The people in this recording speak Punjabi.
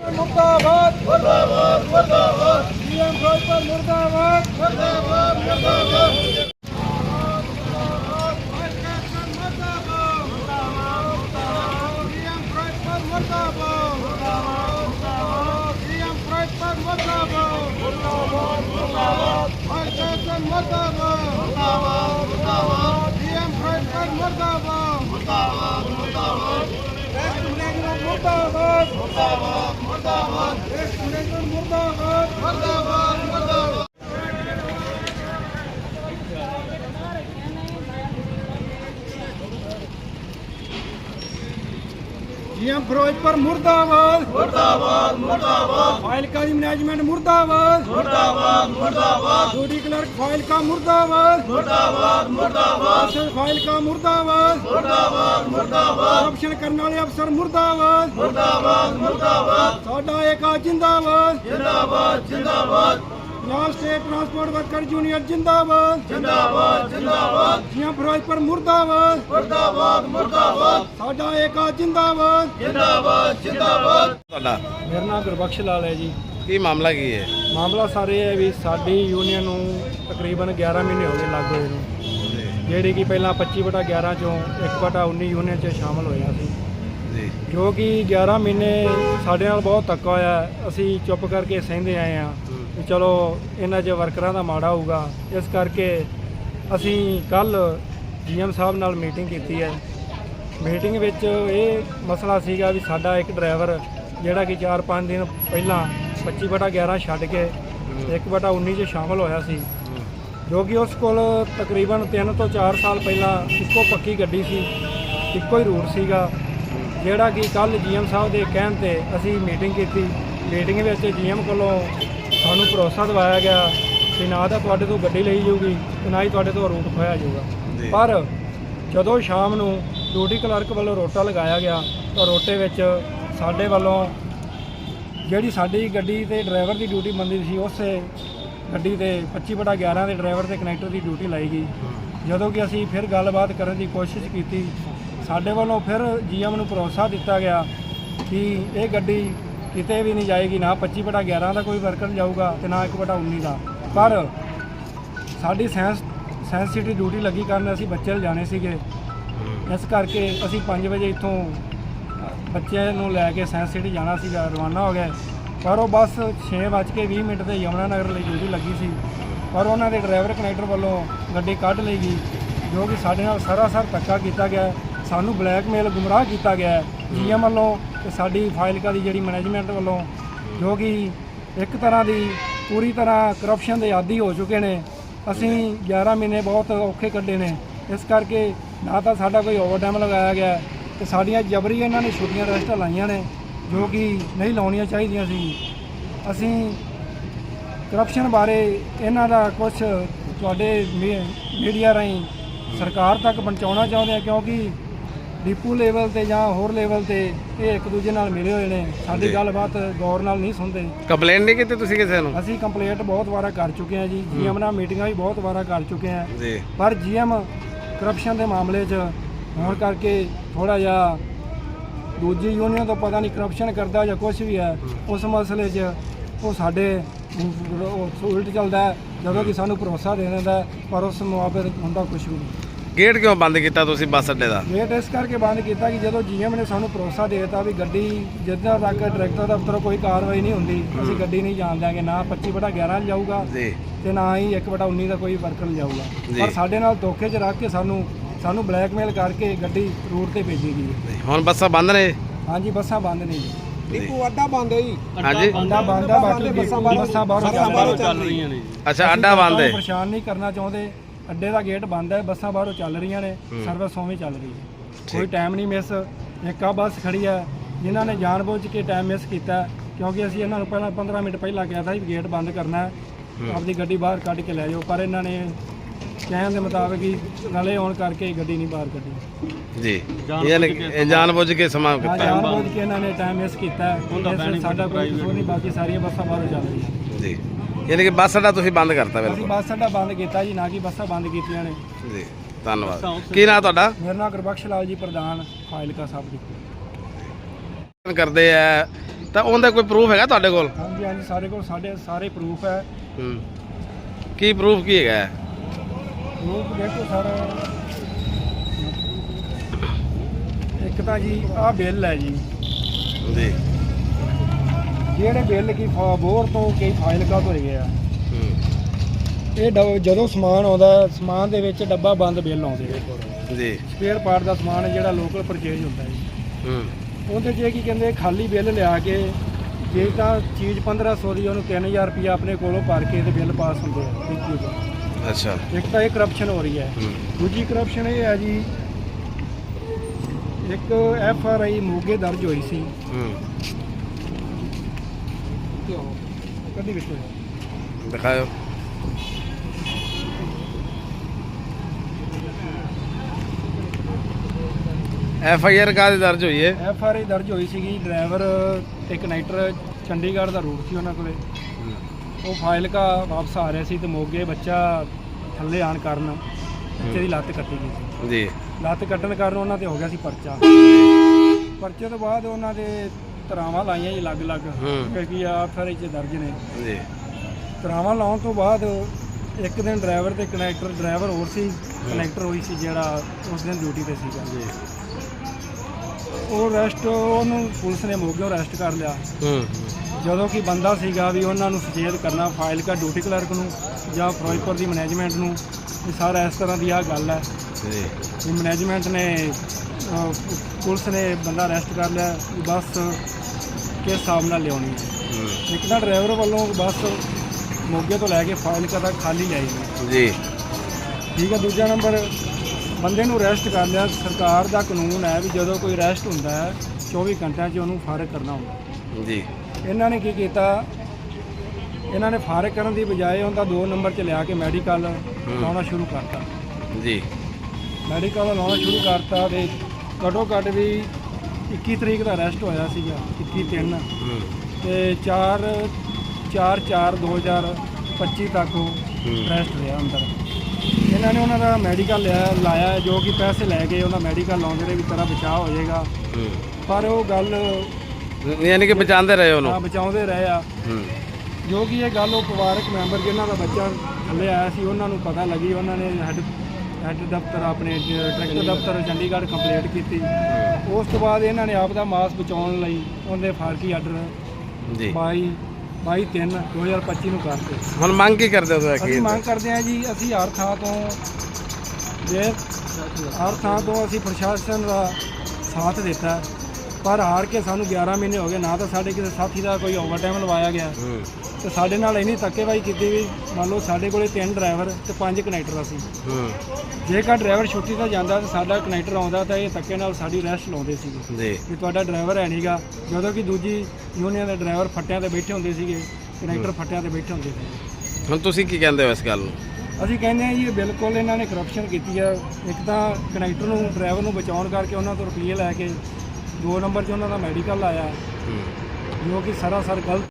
ਮੁਰਦਾਬਾਦ। ਮੁਰਦਾਬਾਦ ਮੁਰਦਾਬਾਦ। ਸੀਐਮ ਫਿਰੋਜ਼ਪੁਰ ਮੁਰਦਾਬਾਦ ਮੁਰਦਾਬਾਦ। ਮੁਰਦਾਬਾਦ ਮੁਰਦਾਬਾਦ। ਮੁਰਦਾਬਾਦ। ਮੁਰਦਾਬਾਦ ਮੁਰਦਾਬਾਦ। ਮੁਰਦਾਬਾਦ। ਮੁਰਦਾਬਾਦ। ਮੁਰਦਾਬਾਦ। ਇਸ ਸੁਨੇਗਨ ਮੁਰਦਾਬਾਦ। निगम फिरोज पर मुर्दाबाद। मुर्दाबाद मुर्दाबाद। फ़ाइल का मैनेजमेंट मुर्दाबाद। मुर्दाबाद मुर्दाबाद। ड्यूटी क्लर्क फ़ाइल का मुर्दाबाद। मुर्दाबाद मुर्दाबाद। फ़ाइल का मुर्दाबाद। मुर्दाबाद मुर्दाबाद। करप्शन करने वाले अफसर मुर्दाबाद। मुर्दाबाद मुर्दाबाद। साडा एक जिंदाबाद। जिंदाबाद जिंदाबाद। Punjab state transport worker union ਜਿੰਦਾਬਾਦ। ਜਿੰਦਾਬਾਦ ਜਿੰਦਾਬਾਦ। ਜੀਐਮ ਫਿਰੋਜ਼ਪੁਰ ਮੁਰਦਾਬਾਦ। ਮੁਰਦਾਬਾਦ ਮੁਰਦਾਬਾਦ। ਸਾਡਾ ਏਕਾ ਜਿੰਦਾਬਾਦ। ਤੁਹਾਡਾ? ਮੇਰਾ ਨਾਮ ਗੁਰਬਖਸ਼ ਲਾਲ ਹੈ ਜੀ। ਕੀ ਮਾਮਲਾ ਕੀ ਹੈ? ਮਾਮਲਾ ਸਾਰੇ ਹੈ ਵੀ ਸਾਡੀ ਯੂਨੀਅਨ ਨੂੰ ਤਕਰੀਬਨ 11 ਮਹੀਨੇ ਹੋ ਗਏ ਲੱਗ ਹੋਏ ਨੂੰ। ਜਿਹੜੀ ਕਿ ਪਹਿਲਾਂ 25 ਬਟਾ 11 ਚੋਂ 1 ਬਟਾ 19 ਯੂਨੀਅਨ 'ਚ ਸ਼ਾਮਲ ਹੋਇਆ ਸੀ। ਜੀ। ਜੋ ਕਿ 11 ਮਹੀਨੇ ਸਾਡੇ ਨਾਲ ਬਹੁਤ ਧੱਕਾ ਹੋਇਆ। ਅਸੀਂ ਚੁੱਪ ਕਰਕੇ ਸਹਿੰਦੇ ਆਏ ਆ ਚਲੋ ਇਹਨਾਂ 'ਚ ਵਰਕਰਾਂ ਦਾ ਮਾੜਾ ਹੋਊਗਾ ਇਸ ਕਰਕੇ ਅਸੀਂ ਕੱਲ ਜੀਐਮ ਸਾਹਿਬ ਨਾਲ ਮੀਟਿੰਗ ਕੀਤੀ ਹੈ। ਮੀਟਿੰਗ ਵਿੱਚ ਇਹ ਮਸਲਾ ਸੀਗਾ ਵੀ ਸਾਡਾ ਇੱਕ ਡਰਾਈਵਰ ਜਿਹੜਾ ਕਿ 4-5 ਦਿਨ ਪਹਿਲਾਂ 25 ਬਟਾ 11 ਛੱਡ ਕੇ 1 ਬਟਾ 19 ਚ ਸ਼ਾਮਲ ਹੋਇਆ ਸੀ। ਜੋ ਕਿ ਉਸ ਕੋਲ ਤਕਰੀਬਨ 3 ਤੋਂ 4 ਸਾਲ ਪਹਿਲਾਂ ਇੱਕੋ ਪੱਕੀ ਗੱਡੀ ਸੀ ਇੱਕੋ ਹੀ ਰੂਟ ਸੀਗਾ। ਜਿਹੜਾ ਕਿ ਕੱਲ ਜੀਐਮ ਸਾਹਿਬ ਦੇ ਕਹਿਣ ਤੇ ਅਸੀਂ ਮੀਟਿੰਗ ਕੀਤੀ। ਮੀਟਿੰਗ ਵਿੱਚ ਜੀਐਮ ਕੋਲੋਂ ਸਾਨੂੰ ਭਰੋਸਾ ਦਿਵਾਇਆ ਗਿਆ ਕਿ ਨਾ ਤਾਂ ਤੁਹਾਡੇ ਤੋਂ ਗੱਡੀ ਲਈ ਜਾਊਗੀ ਤੇ ਨਾ ਹੀ ਤੁਹਾਡੇ ਤੋਂ ਰੂਟ ਖੋਇਆ। ਜਾਊਗਾ ਪਰ ਜਦੋਂ ਸ਼ਾਮ ਨੂੰ ਡਿਊਟੀ ਕਲਰਕ ਵੱਲੋਂ ਰੋਟਾ ਲਗਾਇਆ ਗਿਆ ਤਾਂ ਰੋਟੇ ਵਿੱਚ ਸਾਡੇ ਵੱਲੋਂ ਜਿਹੜੀ ਸਾਡੀ ਗੱਡੀ ਤੇ ਡਰਾਈਵਰ ਦੀ ਡਿਊਟੀ ਬੰਦੀ ਸੀ ਉਸੇ ਗੱਡੀ ਤੇ 25 ਬਟਾ 11 ਦੇ ਡਰਾਈਵਰ ਤੇ ਕਨੈਕਟਰ ਦੀ ਡਿਊਟੀ ਲਾਈ ਗਈ ਜਦੋਂ ਕਿ ਅਸੀਂ ਫਿਰ ਗੱਲਬਾਤ ਕਰਨ ਦੀ ਕੋਸ਼ਿਸ਼ ਕੀਤੀ ਸਾਡੇ ਵੱਲੋਂ ਫਿਰ ਜੀਐਮ ਨੂੰ ਭਰੋਸਾ ਦਿੱਤਾ ਗਿਆ ਕਿ ਇਹ ਗੱਡੀ ਕਿਤੇ ਵੀ ਨਹੀਂ ਜਾਏਗੀ, ਨਾ 25 ਬਟਾ 11 ਦਾ ਕੋਈ ਵਰਕਰ ਜਾਊਗਾ ਤੇ ਨਾ 1 ਬਟਾ 19 ਦਾ। ਪਰ ਸਾਡੀ ਸਾਇੰਸ ਸਾਇੰਸ ਸਿਟੀ ਡਿਊਟੀ ਲੱਗੀ ਕਰਨ ਅਸੀਂ ਬੱਚੇ ਲਿਜਾਣੇ ਸੀਗੇ। ਇਸ ਕਰਕੇ ਅਸੀਂ 5 ਵਜੇ ਇੱਥੋਂ ਬੱਚੇ ਨੂੰ ਲੈ ਕੇ ਸਾਇੰਸ ਸਿਟੀ ਜਾਣਾ ਸੀਗਾ, ਰਵਾਨਾ ਹੋ ਗਏ। ਪਰ ਉਹ ਬੱਸ 6:20 ਮਿੰਟ ਤੇ ਯਮੁਨਾ ਨਗਰ ਲਈ ਡਿਊਟੀ ਲੱਗੀ ਸੀ। ਪਰ ਉਹਨਾਂ ਦੇ ਡਰਾਈਵਰ ਕਨੈਕਟਰ ਵੱਲੋਂ ਗੱਡੀ ਕੱਢ ਲਈ ਗਈ, ਜੋ ਕਿ ਸਾਡੇ ਨਾਲ ਸਰਾਸਰ ਧੱਕਾ ਕੀਤਾ ਗਿਆ। ਸਾਨੂੰ ਬਲੈਕਮੇਲ ਗੁੰਮਰਾਹ ਕੀਤਾ ਗਿਆ। ਹੈ ਜੀਐਮ ਵੱਲੋਂ ਤੇ ਸਾਡੀ ਫਾਈਲਕਾ ਦੀ ਜਿਹੜੀ ਮੈਨੇਜਮੈਂਟ ਵੱਲੋਂ ਜੋ ਕਿ ਇੱਕ ਤਰ੍ਹਾਂ ਦੀ ਪੂਰੀ ਤਰ੍ਹਾਂ ਕਰਪਸ਼ਨ ਦੇ ਆਦੀ ਹੋ ਚੁੱਕੇ ਨੇ, ਅਸੀਂ 11 ਮਹੀਨੇ ਬਹੁਤ ਔਖੇ ਕੱਢੇ ਨੇ। ਇਸ ਕਰਕੇ ਨਾ ਤਾਂ ਸਾਡਾ ਕੋਈ ਓਵਰਟਾਈਮ ਲਗਾਇਆ ਗਿਆ ਹੈ ਤੇ ਸਾਡੀਆਂ ਜਬਰੀ ਇਹਨਾਂ ਨੇ ਛੁੱਟੀਆਂ ਰੈਸਟਾਂ ਲਾਈਆਂ ਨੇ, ਜੋ ਕਿ ਨਹੀਂ ਲਾਉਣੀਆਂ ਚਾਹੀਦੀਆਂ ਸੀ। ਅਸੀਂ ਕਰਪਸ਼ਨ ਬਾਰੇ ਇਹਨਾਂ ਦਾ ਕੁਝ ਤੁਹਾਡੇ ਮੀ- ਮੀਡੀਆ ਰਾਹੀਂ ਸਰਕਾਰ ਤੱਕ ਪਹੁੰਚਾਉਣਾ ਚਾਹੁੰਦੇ ਆ ਕਿਉਂਕਿ ਡਿਪੂ ਲੈਵਲ ਤੇ ਜਾਂ ਹੋਰ ਲੈਵਲ ਤੇ ਇਹ ਇੱਕ ਦੂਜੇ ਨਾਲ ਮਿਲੇ ਹੋਏ ਨੇ। ਸਾਡੀ। ਗੱਲਬਾਤ ਗੌਰ ਨਾਲ ਨਹੀਂ ਸੁਣਦੇ। ਕੰਪਲੇਂਟ ਨਹੀਂ ਕੀਤੀ ਤੁਸੀਂ ਕਿਸੇ ਨੂੰ? ਅਸੀਂ ਕੰਪਲੇਂਟ ਬਹੁਤ ਵਾਰਾ ਕਰ ਚੁੱਕੇ ਹਾਂ ਜੀ। ਜੀਐਮ ਨਾਲ ਮੀਟਿੰਗਾਂ ਵੀ ਬਹੁਤ ਵਾਰਾ ਕਰ ਚੁੱਕੇ ਹਾਂ। ਜੀ। ਪਰ ਜੀਐਮ ਕਰਪਸ਼ਨ ਦੇ ਮਾਮਲੇ 'ਚ ਹੋਣ ਕਰਕੇ ਥੋੜਾ ਜਿਹਾ ਦੂਜੀ ਯੂਨੀਅਨ ਤੋਂ ਪਤਾ ਨਹੀਂ ਕਰਪਸ਼ਨ ਕਰਦਾ ਜਾਂ ਕੁਝ ਵੀ ਹੈ ਉਸ ਮਸਲੇ 'ਚ ਉਹ ਸਾਡੇ ਉਹ ਉਲਟ ਚੱਲਦਾ ਜਦੋਂ ਕਿ ਸਾਨੂੰ ਭਰੋਸਾ ਦੇ ਦਿੰਦਾ ਪਰ ਉਸ ਮੁਆਬਤ ਹੁੰਦਾ ਕੁਝ ਵੀ ਨਹੀਂ। ਗੇਟ ਕਿਉਂ ਬੰਦ ਕੀਤਾ ਤੁਸੀਂ ਬੱਸ ਅੱਡੇ ਦਾ? ਗੇਟ ਇਸ ਕਰਕੇ ਬੰਦ ਕੀਤਾ ਕਿ ਜਦੋਂ ਜੀਐਮ ਨੇ ਸਾਨੂੰ ਭਰੋਸਾ ਦੇ ਦਿੱਤਾ ਵੀ ਗੱਡੀ ਜਿੱਦਾਂ ਤੱਕ ਡਾਇਰੈਕਟਰ ਦਫ਼ਤਰੋਂ ਕੋਈ ਕਾਰਵਾਈ ਨਹੀਂ ਹੁੰਦੀ ਅਸੀਂ ਗੱਡੀ ਨਹੀਂ ਜਾਣ ਦਿਆਂਗੇ ਨਾ 25 ਬਟਾ 11 ਜਾਊਗਾ ਜੀ। ਤੇ ਨਾ ਹੀ 1 ਬਟਾ 19 ਦਾ ਕੋਈ ਵਰਕਰ। ਜਾਊਗਾ। ਪਰ ਸਾਡੇ ਨਾਲ ਧੋਖੇ 'ਚ ਰੱਖ ਕੇ ਸਾਨੂੰ ਸਾਨੂੰ ਬਲੈਕਮੇਲ ਕਰਕੇ ਗੱਡੀ ਰੂਟ ਤੇ ਭੇਜੀ ਗਈ ਹੈ। ਹੁਣ ਬੱਸਾਂ ਬੰਦ ਨੇ? ਹਾਂਜੀ ਬੱਸਾਂ ਬੰਦ ਨੇ ਜੀ। ਡਿਪੂ ਅੱਡਾ ਬੰਦ ਹੈ ਜੀ। ਹਾਂਜੀ। ਅੱਡਾ ਬੰਦ ਆ ਬਾਕੀ ਬੱਸਾਂ ਬਾਹਰੋਂ ਬੱਸਾਂ ਬਾਹਰੋਂ ਚੱਲ ਰਹੀਆਂ ਨੇ ਅੱਛਾ ਅੱਡਾ ਬੰਦ ਹੈ। ਪਰੇਸ਼ਾਨ ਨਹੀਂ ਕਰਨਾ ਚਾਹੁੰਦੇ। ਅੱਡੇ ਦਾ ਗੇਟ ਬੰਦ ਹੈ ਬੱਸਾਂ ਬਾਹਰੋਂ ਚੱਲ ਰਹੀਆਂ ਨੇ ਸਰਵਿਸ ਉਵੇਂ ਚੱਲ ਰਹੀ ਹੈ। ਕੋਈ ਟਾਈਮ ਨਹੀਂ ਮਿਸ ਇੱਕ ਆ ਬੱਸ ਖੜੀ ਹੈ ਜਿਨ੍ਹਾਂ ਨੇ ਜਾਣਬੁੱਝ ਕੇ ਟਾਈਮ ਮਿਸ ਕੀਤਾ ਕਿਉਂਕਿ ਅਸੀਂ ਇਹਨਾਂ ਨੂੰ ਪਹਿਲਾਂ 15 ਮਿੰਟ ਪਹਿਲਾਂ ਕਿਹਾ ਸੀ ਵੀ ਗੇਟ ਬੰਦ ਕਰਨਾ ਹੈ ਆਪਦੀ ਗੱਡੀ ਬਾਹਰ ਕੱਢ ਕੇ ਲੈ ਜਾਓ ਪਰ ਇਹਨਾਂ ਨੇ ਕਹਿਣ ਦੇ ਮੁਤਾਬਕ ਹੀ ਰਲੇ ਹੋਣ ਕਰਕੇ ਗੱਡੀ ਨਹੀਂ ਬਾਹਰ ਕੱਢੀ। ਜੀ। ਇਹ ਜਾਣ ਬੁੱਝ ਕੇ ਸਮਾਂ ਕੀਤਾ। ਜਾਣਬੁੱਝ ਕੇ ਇਹਨਾਂ ਨੇ ਟਾਈਮ ਮਿਸ ਕੀਤਾ। ਸਾਡਾ ਕੋਈ ਨਹੀਂ ਬਾਕੀ ਸਾਰੀਆਂ ਬੱਸਾਂ ਬਾਹਰੋਂ ਚੱਲ ਰਹੀਆਂ। ਜੀ। ਯਾਨੀ ਕਿ ਬੱਸ ਅੱਡਾ ਤੁਸੀਂ ਬੰਦ ਕਰਤਾ ਅਸੀਂ ਬਿਲਕੁਲ। ਬੱਸ ਅੱਡਾ ਬੰਦ ਕੀਤਾ ਜੀ ਨਾ ਕਿ ਬੱਸਾਂ ਬੰਦ ਕੀਤੀਆਂ ਨੇ। ਜੀ ਧੰਨਵਾਦ। ਕੀ ਨਾਂ ਤੁਹਾਡਾ? ਮੇਰਾ ਨਾਮ ਗੁਰਬਖਸ਼ ਲਾਲ ਜੀ ਪ੍ਰਧਾਨ ਫਾਇਲਕਾ ਸਾਹਿਬ ਜੀ। ਕਰਦੇ ਆ ਤਾਂ ਉਹਦਾ ਕੋਈ ਪ੍ਰੂਫ ਹੈਗਾ ਤੁਹਾਡੇ ਕੋਲ? ਹਾਂਜੀ ਹਾਂਜੀ ਸਾਡੇ ਕੋਲ ਸਾਡੇ ਸਾਰੇ ਪ੍ਰੂਫ ਹੈ। ਹੂੰ। ਕੀ ਪ੍ਰੂਫ ਕੀ ਹੈਗਾ? ਹੈ? ਪ੍ਰੂਫ ਦੇਖੋ ਸਰ। ਇੱਕ ਤਾਂ ਜੀ ਆਹ ਬਿੱਲ ਹੈ ਜੀ। ਜੀ। ਜਿਹੜੇ ਬਿੱਲ ਕੀ ਬੋਰ ਤੋਂ ਕਈ ਫਾਈਲ ਕਾ ਹੋਏ ਗਏ ਆ। ਇਹ ਡਬ- ਜਦੋਂ ਸਮਾਨ ਆਉਂਦਾ ਸਮਾਨ ਦੇ ਵਿੱਚ ਡੱਬਾ ਬੰਦ ਬਿੱਲ ਆਉਂਦੇ ਆ। ਜੀ। ਸਪੇਅਰ ਪਾਰਟ ਦਾ ਸਮਾਨ ਹੈ ਜਿਹੜਾ ਲੋਕਲ ਪਰਚੇਜ ਹੁੰਦਾ ਹੈ। ਜੀ ਹੂੰ। ਉਹਦੇ 'ਚ ਇਹ ਕੀ ਕਹਿੰਦੇ ਖਾਲੀ ਬਿੱਲ ਲਿਆ ਕੇ ਜੇ ਤਾਂ ਚੀਜ਼ 1500 ਦੀ ਉਹਨੂੰ 3000 ਰੁਪਇਆ ਆਪਣੇ ਕੋਲੋਂ ਭਰ ਕੇ ਤੇ ਬਿੱਲ ਪਾਸ ਹੁੰਦੇ ਆ ਵਿਕੀ ਦਾ ਅੱਛਾ। ਇੱਕ ਤਾਂ ਇਹ ਕਰਪਸ਼ਨ ਹੋ ਰਹੀ ਹੈ। ਹੂੰ। ਦੂਜੀ ਕਰਪਸ਼ਨ ਇਹ ਹੈ ਜੀ ਇੱਕ ਐਫ ਆਰ ਆਈ ਮੋਗੇ ਦਰਜ ਹੋਈ ਸੀ। ਹੂੰ। ਵਿੱਚ ਦਿਖਾਓ ਐਫ ਆਈ ਆਰ ਕਾਹਦੀ ਦਰਜ ਹੋਈ ਹੈ ਐਫ ਆਰ ਆਈ ਦਰਜ ਹੋਈ ਸੀਗੀ ਡਰਾਈਵਰ ਤੇ ਕਨੈਕਟਰ ਚੰਡੀਗੜ੍ਹ ਦਾ ਰੂਟ ਸੀ ਉਹਨਾਂ ਕੋਲੇ। ਉਹ ਫਾਈਲ ਕਾ ਵਾਪਸ ਆ ਰਿਹਾ ਸੀ ਤੇ ਮੋਗੇ ਬੱਚਾ ਥੱਲੇ ਆਣ ਕਾਰਨ ਬੱਚੇ ਦੀ ਲੱਤ ਕੱਟੀ ਗਈ ਸੀ। ਜੀ। ਲੱਤ ਕੱਟਣ ਕਾਰਨ ਉਹਨਾਂ ਤੇ ਹੋ ਗਿਆ ਸੀ ਪਰਚਾ। ਪਰਚੇ ਤੋਂ ਬਾਅਦ ਉਹਨਾਂ ਦੇ ਤਰਾਵਾਂ ਲਾਈਆਂ ਜੀ ਅਲੱਗ-ਅਲੱਗ ਹੂੰ। ਕਿਉਂਕਿ ਆ ਫਰ ਚ ਦਰਜ ਨੇ। ਜੀ। ਤਰਾਵਾਂ ਲਾਉਣ ਤੋਂ ਬਾਅਦ ਇੱਕ ਦਿਨ ਡਰਾਈਵਰ ਤੇ ਕਨੈਕਟਰ ਡਰਾਈਵਰ ਹੋਰ ਸੀ ਕਨੈਕਟਰ ਹੋਈ ਸੀ ਜਿਹੜਾ ਉਸ ਦਿਨ ਡਿਊਟੀ ਤੇ ਸੀਗਾ। ਜੀ। ਉਹ ਅਰੈਸਟ ਉਹਨੂੰ ਪੁਲਿਸ ਨੇ ਮੋਗਿਓ ਅਰੈਸਟ ਕਰ ਲਿਆ। ਹੂੰ। ਜਦੋਂ ਕਿ ਬੰਦਾ ਸੀਗਾ ਵੀ ਉਹਨਾਂ ਨੂੰ ਸੁਚੇਤ ਕਰਨਾ ਫਾਈਲ ਕਾ ਡਿਊਟੀ ਕਲਰਕ ਨੂੰ ਜਾਂ ਫਿਰੋਜ਼ਪੁਰ ਦੀ ਮੈਨੇਜਮੈਂਟ ਨੂੰ ਵੀ ਸਾਰਾ ਇਸ ਤਰ੍ਹਾਂ ਦੀ ਆ ਗੱਲ ਹੈ। ਜੀ। ਵੀ ਮੈਨੇਜਮੈਂਟ ਨੇ ਅਹ, ਪੁਲਿਸ ਨੇ ਬੰਦਾ ਅਰੈਸਟ ਕਰ ਲਿਆ ਵੀ ਬੱਸ ਕਿਸ ਹਿਸਾਬ ਨਾਲ ਲਿਆਉਣੀ ਹੈ। ਇੱਕ ਤਾਂ ਡਰਾਈਵਰ ਵੱਲੋਂ ਬੱਸ ਮੋਗੇ ਤੋਂ ਲੈ ਕੇ ਫਾਈਲ ਤੱਕ ਖਾਲੀ ਗਈ। ਜੀ। ਠੀਕ ਹੈ ਦੂਜਾ ਨੰਬਰ ਬੰਦੇ ਨੂੰ ਅਰੈਸਟ ਕਰ ਲਿਆ। ਸਰਕਾਰ ਦਾ ਕਾਨੂੰਨ ਹੈ ਵੀ ਜਦੋਂ ਕੋਈ ਅਰੈਸਟ ਹੁੰਦਾ ਹੈ 24 ਘੰਟਿਆਂ 'ਚ ਉਹਨੂੰ ਫਾਰਗ ਕਰਨਾ ਹੁੰਦਾ। ਜੀ। ਇਹਨਾਂ ਨੇ ਕੀ ਕੀਤਾ? ਇਹਨਾਂ ਨੇ ਫਾਰਗ ਕਰਨ ਦੀ ਬਜਾਏ ਉਹਦਾ 2 ਨੰਬਰ 'ਚ ਲਿਆ ਕੇ ਮੈਡੀਕਲ ਲਾਉਣਾ ਸ਼ੁਰੂ ਕਰਤਾ। ਜੀ। ਮੈਡੀਕਲ ਲਾਉਣਾ ਸ਼ੁਰੂ ਕਰਤਾ ਤੇ ਘੱਟੋ ਘੱਟ ਵੀ 21 ਤਰੀਕ ਦਾ ਅਰੈਸਟ ਹੋਇਆ ਸੀਗਾ 21 ਤਿੰਨ। ਹੂੰ। ਤੇ 4 4 4 2025 ਤੱਕ ਉਹ ਅਰੈਸਟ ਰਿਹਾ ਅੰਦਰ। ਇਹਨਾਂ ਨੇ ਉਹਨਾਂ ਦਾ ਮੈਡੀਕਲ ਲਿਆ ਲਾਇਆ ਹੈ, ਜੋ ਕਿ ਪੈਸੇ ਲੈ ਕੇ ਉਹਨਾਂ ਮੈਡੀਕਲ ਲਾਉਂਦੇ ਰਹੇ ਵੀ ਤੇਰਾ ਬਚਾਅ ਹੋ ਜਾਏਗਾ। ਪਰ ਉਹ ਗੱਲ ਯਾਨੀ ਕਿ ਬਚਾਉਂਦੇ ਰਹੇ ਉਹਨੂੰ? ਆ ਬਚਾਉਂਦੇ ਰਹੇ ਆ। ਹੂੰ। ਜੋ ਕਿ ਇਹ ਗੱਲ ਉਹ ਪਰਿਵਾਰਕ ਮੈਂਬਰ ਜਿਨ੍ਹਾਂ ਦਾ ਬੱਚਾ ਥੱਲੇ ਆਇਆ ਸੀ ਉਹਨਾਂ ਨੂੰ ਪਤਾ ਲੱਗੀ ਉਹਨਾਂ ਨੇ ਹੈੱਡ ਹੈੱਡ ਦਫ਼ਤਰ ਆਪਣੇ ਡਾਇਰੈਕਟਰ ਦਫ਼ਤਰ ਚੰਡੀਗੜ੍ਹ ਕੰਪਲੇਂਟ ਕੀਤੀ। ਉਸ ਤੋਂ ਬਾਅਦ ਇਹਨਾਂ ਨੇ ਆਪ ਦਾ ਮਾਸ ਬਚਾਉਣ ਲਈ ਉਹਦੇ ਫਾਰਕੀ ਆਰਡਰ ਜੀ। 22 22 3 2025 ਨੂੰ ਕਰਤੇ। ਹੁਣ ਮੰਗ ਕੀ ਕਰਦੇ ਹੋ ਤੁਸੀਂ ਅਸੀਂ ਮੰਗ ਕਰਦੇ ਹਾਂ ਜੀ ਅਸੀਂ ਹਰ ਥਾਂ ਤੋਂ ਜੇ ਹਰ ਥਾਂ ਤੋਂ ਅਸੀਂ ਪ੍ਰਸ਼ਾਸਨ ਦਾ ਸਾਥ ਦਿੱਤਾ। ਪਰ ਹਾਰ ਕੇ ਸਾਨੂੰ 11 ਮਹੀਨੇ ਹੋ ਗਏ ਨਾ ਤਾਂ ਸਾਡੇ ਕਿਸੇ ਸਾਥੀ ਦਾ ਕੋਈ ਓਵਰਟਾਈਮ ਲਵਾਇਆ ਗਿਆ। ਤੇ ਸਾਡੇ ਨਾਲ ਇੰਨੀ ਧੱਕੇਬਾਜ਼ੀ ਕੀਤੀ ਵੀ ਮੰਨ ਲਓ ਸਾਡੇ ਕੋਲੇ ਤਿੰਨ ਡਰਾਈਵਰ ਤੇ ਪੰਜ ਕਨੈਕਟਰ ਸੀ ਜੇਕਰ ਡਰਾਈਵਰ ਛੁੱਟੀ ਤੇ ਜਾਂਦਾ ਤਾਂ ਸਾਡਾ ਕਨੈਕਟਰ ਆਉਂਦਾ ਤਾਂ ਇਹ ਧੱਕੇ ਨਾਲ ਸਾਡੀ ਰੈਸਟ ਲਾਉਂਦੇ ਜੀ। ਵੀ ਤੁਹਾਡਾ ਡਰਾਈਵਰ ਹੈ ਨਹੀਂਗਾ ਜਦੋਂ ਕਿ ਦੂਜੀ ਯੂਨੀਅਨ ਦੇ ਡਰਾਈਵਰ ਫੱਟਿਆਂ ਤੇ ਬੈਠੇ ਹੁੰਦੇ ਸੀਗੇ ਕਨੈਕਟਰ ਫੱਟਿਆਂ ਤੇ ਬੈਠੇ ਹੁੰਦੇ ਸੀ ਹੁਣ ਤੁਸੀਂ ਕੀ ਕਹਿੰਦੇ ਹੋ ਇਸ ਗੱਲ ਨੂੰ? ਅਸੀਂ ਕਹਿੰਦੇ ਹਾਂ ਜੀ ਇਹ ਬਿਲਕੁਲ ਇਹਨਾਂ ਨੇ ਕਰਪਸ਼ਨ ਕੀਤੀ ਹੈ ਇੱਕ ਤਾਂ ਕਨੈਕਟਰ ਨੂੰ ਡਰਾਈਵਰ ਨੂੰ ਬਚਾਉਣ ਕਰਕੇ ਉਹਨਾਂ ਤੋਂ ਰੁਪਈਏ ਲੈ ਕੇ ਦੋ ਨੰਬਰ 'ਚ ਉਹਨਾਂ ਦਾ ਮੈਡੀਕਲ ਲਾਇਆ ਹੂੰ। ਜੋ ਕਿ ਸਰਾਸਰ ਗਲਤ